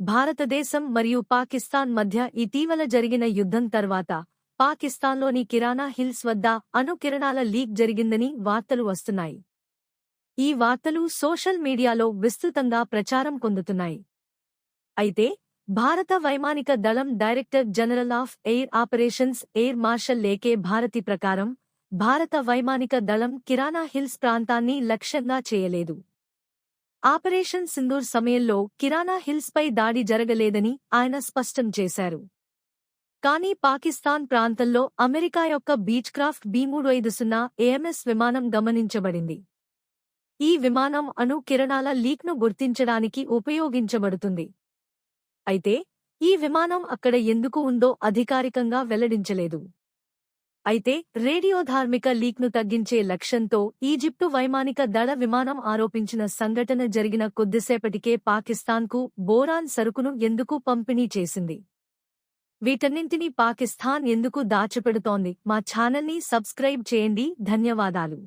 భారతదేశం మరియు పాకిస్తాన్ మధ్య ఇటీవల జరిగిన యుద్ధం తర్వాత పాకిస్తాన్లోని కిరాణా హిల్స్ వద్ద అనుకిరణాల లీక్ జరిగిందని వార్తలు వస్తున్నాయి. ఈ వార్తలు సోషల్ మీడియాలో విస్తృతంగా ప్రచారం పొందుతున్నాయి. అయితే భారత వైమానిక దళం director general of air operations air marshal లేకే భారతి ప్రకారం భారత వైమానిక దళం కిరాణా హిల్స్ ప్రాంతాన్ని లక్ష్యంగా చేయలేదు. ఆపరేషన్ సింధూర్ సమయంలో కిరాణా హిల్స్పై దాడి జరగలేదని ఆయన స్పష్టం చేశారు. కానీ పాకిస్తాన్ ప్రాంతంలో అమెరికా యొక్క బీచ్ క్రాఫ్ట్ మూడు ఐదు సున్నా ఏఎంఎస్ విమానం గమనించబడింది. ఈ విమానం అణు కిరణాల లీక్ను గుర్తించడానికి ఉపయోగించబడుతుంది. అయితే ఈ విమానం అక్కడ ఎందుకు ఉందో అధికారికంగా వెల్లడించలేదు. అయితే రేడియోధార్మిక లీక్ను తగ్గించే లక్ష్యంతో ఈజిప్టు వైమానిక దళ విమానం ఆరోపించిన సంఘటన జరిగిన కొద్దిసేపటికే పాకిస్తాన్కు బోరాన్ సరుకును ఎందుకు పంపిణీ చేసింది? వీటన్నింటినీ పాకిస్తాన్ ఎందుకు దాచిపెడుతోంది? మా ఛానల్ని సబ్స్క్రైబ్ చేయండి. ధన్యవాదాలు.